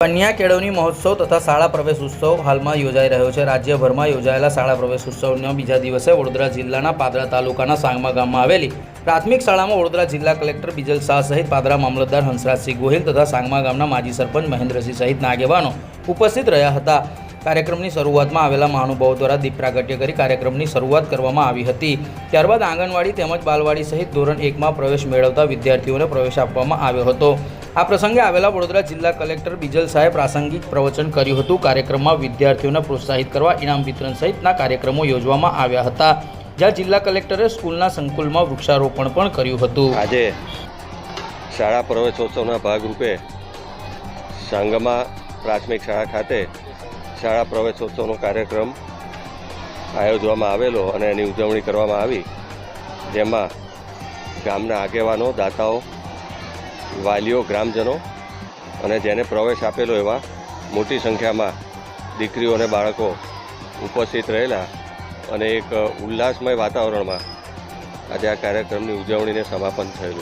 કન્યા કેળવણી મહોત્સવ તથા શાળા પ્રવેશ ઉત્સવ હાલમાં યોજાઈ રહ્યો છે. રાજ્યભરમાં યોજાયેલા શાળા પ્રવેશ ઉત્સવના બીજા દિવસે વડોદરા જિલ્લાના પાદરા તાલુકાના સાંગમા ગામમાં આવેલી પ્રાથમિક શાળામાં વડોદરા જિલ્લા કલેક્ટર બીજલ શાહ સહિત પાદરા મામલતદાર હંસરાજસિંહ ગોહિલ તથા સાંગમા ગામના માજી સરપંચ મહેન્દ્રસિંહ સહિતના આગેવાનો ઉપસ્થિત રહ્યા હતા. કાર્યક્રમની શરૂઆતમાં આવેલા મહાનુભાવો દ્વારા દીપ પ્રાગટ્ય કરી કાર્યક્રમની શરૂઆત કરવામાં આવી હતી. ત્યારબાદ આંગણવાડી તેમજ બાલવાડી સહિત ધોરણ એકમાં પ્રવેશ મેળવતા વિદ્યાર્થીઓને પ્રવેશ આપવામાં આવ્યો હતો. આ પ્રસંગે આવેલા વડોદરા જિલ્લા કલેક્ટર બીજલ શાહે પ્રાસંગિક પ્રવચન કર્યું હતું. કાર્યક્રમમાં વિદ્યાર્થીઓને પ્રોત્સાહિત કરવા ઇનામ વિતરણ સહિતના કાર્યક્રમો યોજવામાં આવ્યા હતા. જ્યાં જિલ્લા કલેક્ટરે સ્કૂલના સંકુલમાં વૃક્ષારોપણ પણ કર્યું હતું. આજે શાળા પ્રવેશોત્સવના ભાગરૂપે સાંગમા પ્રાથમિક શાળા ખાતે શાળા પ્રવેશોત્સવનો કાર્યક્રમ આયોજવામાં આવેલો અને એની ઉજવણી કરવામાં આવી. જેમાં ગામના આગેવાનો, દાતાઓ વાલીઓ, ગ્રામજનો અને જેને પ્રવેશ આપેલો એવા મોટી સંખ્યામાં દીકરીઓ અને બાળકો ઉપસ્થિત રહેલા અને એક ઉલ્લાસમય વાતાવરણમાં આજે આ કાર્યક્રમની ઉજવણીને સમાપન થયેલું